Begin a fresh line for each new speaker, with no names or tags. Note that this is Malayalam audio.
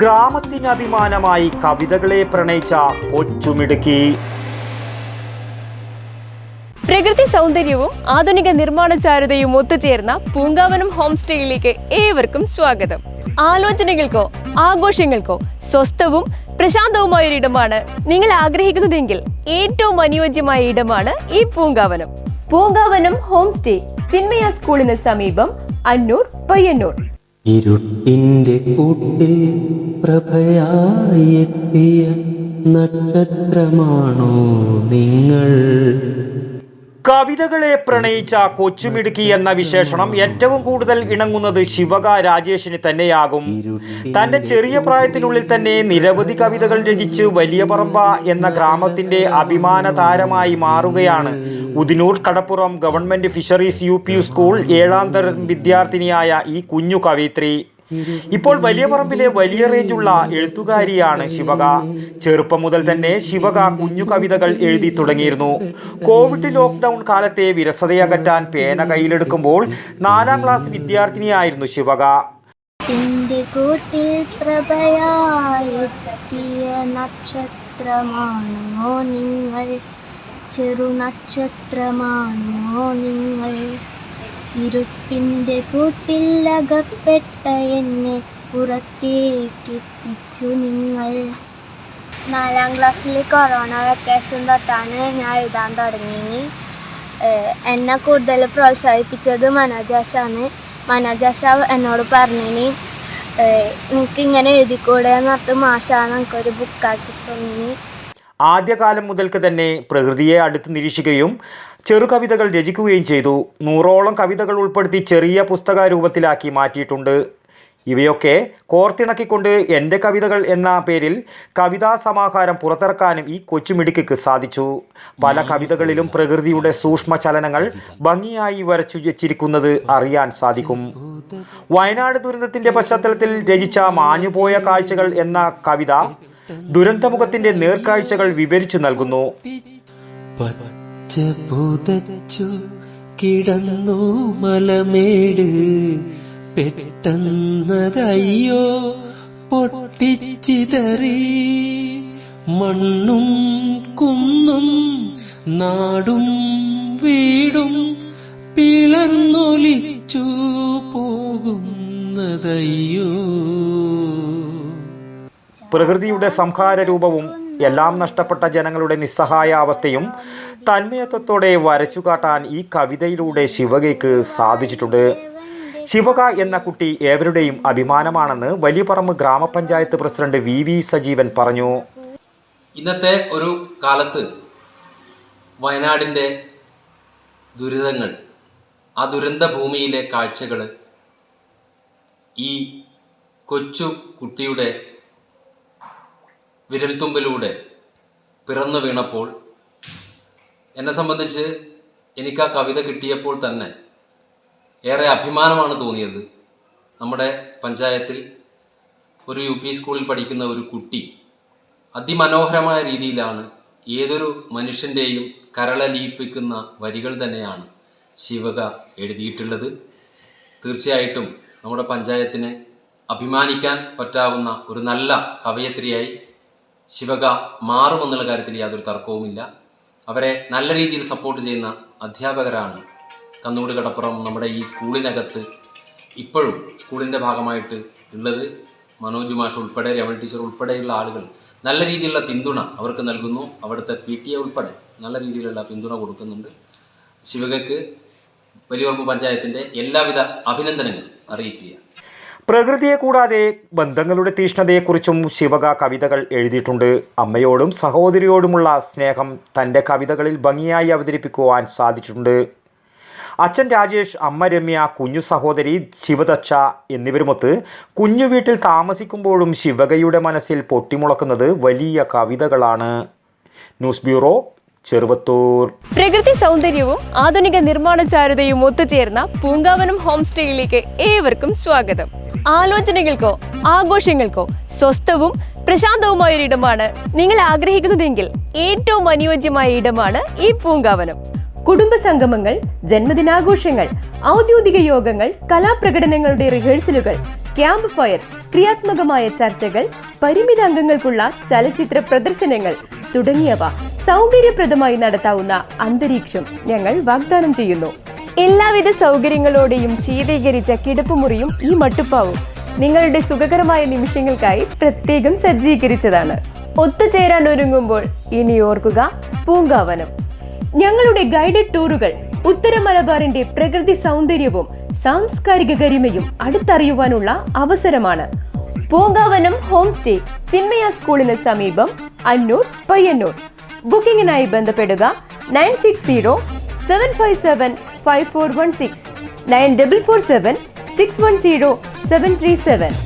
ഗ്രാമത്തിന് അഭിമാനമായി കവിതകളെ പ്രണയിച്ച കൊച്ചുമിടുക്കി.
പ്രകൃതി സൗന്ദര്യവും ആധുനിക നിർമ്മാണ ചാരുതയും ഒത്തുചേർന്ന പൂങ്കാവനം ഹോം സ്റ്റേയിലേക്ക് ഏവർക്കും സ്വാഗതം. ആലോചനകൾക്കോ ആഘോഷങ്ങൾക്കോ സ്വസ്ഥവും പ്രശാന്തവുമായ ഒരു ഇടമാണ് നിങ്ങൾ ആഗ്രഹിക്കുന്നതെങ്കിൽ ഏറ്റവും അനുയോജ്യമായ ഇടമാണ് ഈ പൂങ്കാവനം. പൂങ്കാവനം ഹോം സ്റ്റേ ചിന്മയ സ്കൂളിന് സമീപം അന്നൂർ പയ്യന്നൂർ.
ഇരുട്ടിന്റെ കൂട്ടിൽ പ്രഭയായെത്തിയ നക്ഷത്രമാണോ നിങ്ങൾ?
കവിതകളെ പ്രണയിച്ച കൊച്ചുമിടുക്കി എന്ന വിശേഷണം ഏറ്റവും കൂടുതൽ ഇണങ്ങുന്നത് ശിവക രാജേഷിന് തന്നെയാകും. തന്റെ ചെറിയ പ്രായത്തിനുള്ളിൽ തന്നെ നിരവധി കവിതകൾ രചിച്ച് വലിയ പറമ്പ എന്ന ഗ്രാമത്തിന്റെ അഭിമാന താരമായി മാറുകയാണ്. Udinur Kadappuram government fisheries U P school ഏഴാം തരം വിദ്യാർത്ഥിനിയായ ഈ കുഞ്ഞു കവിത്രി ഇപ്പോൾ വലിയ പറമ്പിലെ വലിയ റേഞ്ചുള്ള എഴുത്തുകാരിയാണ് ശിവക. ചെറുപ്പം മുതൽ തന്നെ ശിവക കുഞ്ഞു കവിതകൾ എഴുതി തുടങ്ങിയിരുന്നു. കോവിഡ് ലോക്ക്ഡൗൺ കാലത്തെ വിരസതയകറ്റാൻ പേന കയ്യിലെടുക്കുമ്പോൾ നാലാം ക്ലാസ് വിദ്യാർത്ഥിനിയായിരുന്നു ശിവക.
കൂട്ടിൽ നക്ഷത്രമാണോ നിങ്ങൾ? ചെറു നക്ഷത്രമാണോ നിങ്ങൾ? ഇരുട്ടിന്റെ കൂട്ടിൽ അകപ്പെട്ട എന്നെ പുറത്തേക്കെത്തിച്ചു നിങ്ങൾ. നാലാം ക്ലാസ്സിൽ കൊറോണ വെക്കേഷൻ തൊട്ടാണ് ഞാൻ എഴുതാൻ തുടങ്ങിയത്. എന്നെ കൂടുതൽ പ്രോത്സാഹിപ്പിച്ചത് മനോജാഷാണ് മനോജാഷ എന്നോട് പറഞ്ഞിനി നിങ്ങൾക്ക് ഇങ്ങനെ എഴുതിക്കൂടെ എന്ന് പറഞ്ഞിട്ട് മാഷാണ് എനിക്കൊരു ബുക്കാക്കി തന്നി
ആദ്യകാലം മുതൽക്ക് തന്നെ പ്രകൃതിയെ അടുത്ത് നിരീക്ഷിക്കുകയും ചെറുകവിതകൾ രചിക്കുകയും ചെയ്തു. നൂറോളം കവിതകൾ ഉൾപ്പെടുത്തി ചെറിയ പുസ്തക രൂപത്തിലാക്കി മാറ്റിയിട്ടുണ്ട്. ഇവയൊക്കെ കോർത്തിണക്കിക്കൊണ്ട് എന്റെ കവിതകൾ എന്ന പേരിൽ കവിതാ സമാഹാരം പുറത്തിറക്കാനും ഈ കൊച്ചുമിടുക്കിക്ക് സാധിച്ചു. പല കവിതകളിലും പ്രകൃതിയുടെ സൂക്ഷ്മ ചലനങ്ങൾ ഭംഗിയായി വരച്ചു വെച്ചിരിക്കുന്നത് അറിയാൻ സാധിക്കും. വയനാട് ദുരന്തത്തിന്റെ പശ്ചാത്തലത്തിൽ രചിച്ച മാഞ്ഞുപോയ കാഴ്ചകൾ എന്ന കവിത ദുരന്തമുഖത്തിന്റെ നേർക്കാഴ്ചകൾ വിവരിച്ചു നൽകുന്നു.
കിടന്നു മലമേട്. പെട്ടെന്നതയ്യോ പൊട്ടിച്ചിതറി. മണ്ണും കുന്നും നാടും വീടും പിളർന്നൊലിച്ചു പോകുന്നതയ്യോ.
പ്രകൃതിയുടെ സംഹാര രൂപവും എല്ലാം നഷ്ടപ്പെട്ട ജനങ്ങളുടെ നിസ്സഹായ അവസ്ഥയും തന്മയത്വത്തോടെ വരച്ചു കാട്ടാൻ ഈ കവിതയിലൂടെ ശിവകയ്ക്ക് സാധിച്ചിട്ടുണ്ട്. ശിവക എന്ന കുട്ടി ഏവരുടെയും അഭിമാനമാണെന്ന് വലിയപറമ്പ് ഗ്രാമപഞ്ചായത്ത് പ്രസിഡന്റ് വി വി സജീവൻ പറഞ്ഞു.
ഇന്നത്തെ ഒരു കാലത്ത് വയനാടിന്റെ ദുരിതങ്ങൾ ആ ദുരന്ത ഭൂമിയിലെ കാഴ്ചകൾ ഈ കൊച്ചു കുട്ടിയുടെ വിരൽത്തുമ്പിലൂടെ പിറന്നു വീണപ്പോൾ എന്നെ സംബന്ധിച്ച് എനിക്ക് ആ കവിത കിട്ടിയപ്പോൾ തന്നെ ഏറെ അഭിമാനമാണ് തോന്നിയത്. നമ്മുടെ പഞ്ചായത്തിൽ ഒരു യു പി സ്കൂളിൽ പഠിക്കുന്ന ഒരു കുട്ടി അതിമനോഹരമായ രീതിയിലാണ് ഏതൊരു മനുഷ്യന്റെയും കരളലിയിപ്പിക്കുന്ന വരികൾ തന്നെയാണ് ശിവക എഴുതിയിട്ടുള്ളത്. തീർച്ചയായിട്ടും നമ്മുടെ പഞ്ചായത്തിന് അഭിമാനിക്കാൻ പറ്റാവുന്ന ഒരു നല്ല കവയത്രിയായി ശിവക മാറുമെന്നുള്ള കാര്യത്തിൽ യാതൊരു തർക്കവുമില്ല. അവരെ നല്ല രീതിയിൽ സപ്പോർട്ട് ചെയ്യുന്ന അധ്യാപകരാണ് കന്നൂട് കടപ്പുറം നമ്മുടെ ഈ സ്കൂളിനകത്ത് ഇപ്പോഴും സ്കൂളിന്റെ ഭാഗമായിട്ട് ഉള്ളത്. മനോജ് മാഷ് ഉൾപ്പെടെ രമൺ ടീച്ചർ ഉൾപ്പെടെയുള്ള ആളുകൾ നല്ല രീതിയിലുള്ള പിന്തുണ അവർക്ക് നൽകുന്നു. അവിടുത്തെ പി ടി എ ഉൾപ്പെടെ നല്ല രീതിയിലുള്ള പിന്തുണ കൊടുക്കുന്നുണ്ട്. ശിവകയ്ക്ക് വലിയ പഞ്ചായത്തിന്റെ എല്ലാവിധ അഭിനന്ദനങ്ങളും അറിയിക്കുകയാണ്.
പ്രകൃതിയെ കൂടാതെ ബന്ധങ്ങളുടെ തീഷ്ണതയെക്കുറിച്ചും ശിവക കവിതകൾ എഴുതിയിട്ടുണ്ട്. അമ്മയോടും സഹോദരിയോടുമുള്ള സ്നേഹം തന്റെ കവിതകളിൽ ഭംഗിയായി അവതരിപ്പിക്കുവാൻ സാധിച്ചിട്ടുണ്ട്. അച്ഛൻ രാജേഷ് അമ്മ രമ്യ കുഞ്ഞു സഹോദരി ശിവദക്ഷ എന്നിവരുമൊത്ത് കുഞ്ഞു വീട്ടിൽ താമസിക്കുമ്പോഴും ശിവകയുടെ മനസ്സിൽ പൊട്ടിമുളക്കുന്നത് വലിയ കവിതകളാണ്. News bureau Cheruvathur.
പ്രകൃതി സൗന്ദര്യവും ആധുനിക നിർമ്മാണ ചാരുതയും ഒത്തുചേർന്ന പൂങ്കാവനം ഹോം സ്റ്റേയിലേക്ക് ഏവർക്കും സ്വാഗതം. ആലോചനകൾക്കോ ആഘോഷങ്ങൾക്കോ സ്വസ്ഥവും പ്രശാന്തവുമായ ഒരു ഇടമാണ് നിങ്ങൾ ആഗ്രഹിക്കുന്നതെങ്കിൽ ഏറ്റവും അനുയോജ്യമായ ഇടമാണ് ഈ പൂങ്കാവനം. കുടുംബ സംഗമങ്ങൾ ജന്മദിനാഘോഷങ്ങൾ ഔദ്യോഗിക യോഗങ്ങൾ കലാപ്രകടനങ്ങളുടെ റിഹേഴ്സലുകൾ ക്യാമ്പ് ഫയർ ക്രിയാത്മകമായ ചർച്ചകൾ പരിമിത അംഗങ്ങൾക്കുള്ള ചലച്ചിത്ര പ്രദർശനങ്ങൾ തുടങ്ങിയവ സൗകര്യപ്രദമായി നടത്താവുന്ന അന്തരീക്ഷം ഞങ്ങൾ വാഗ്ദാനം ചെയ്യുന്നു. എല്ലാവിധ സൗകര്യങ്ങളോടെയും ശീതീകരിച്ച കിടപ്പുമുറിയും ഈ മട്ടുപ്പാവും നിങ്ങളുടെ സുഖകരമായ നിമിഷങ്ങൾക്കായി പ്രത്യേകം സജ്ജീകരിച്ചതാണ്. ഒത്തുചേരാൻ ഒരുങ്ങുമ്പോൾ ഇനി ഓർക്കുക പൂങ്കാവനം. ഞങ്ങളുടെ ഗൈഡഡ് ടൂറുകൾ ഉത്തര മലബാറിന്റെ പ്രകൃതി സൗന്ദര്യവും സാംസ്കാരിക ഗരിമയും അടുത്തറിയുവാനുള്ള അവസരമാണ്. പൂങ്കാവനം ഹോം സ്റ്റേ ചിന്മയ സ്കൂളിന് സമീപം അന്നൂർ പയ്യന്നൂർ. ബുക്കിംഗിനായി ബന്ധപ്പെടുക nine six zero seven five seven 5416 9447 610 737.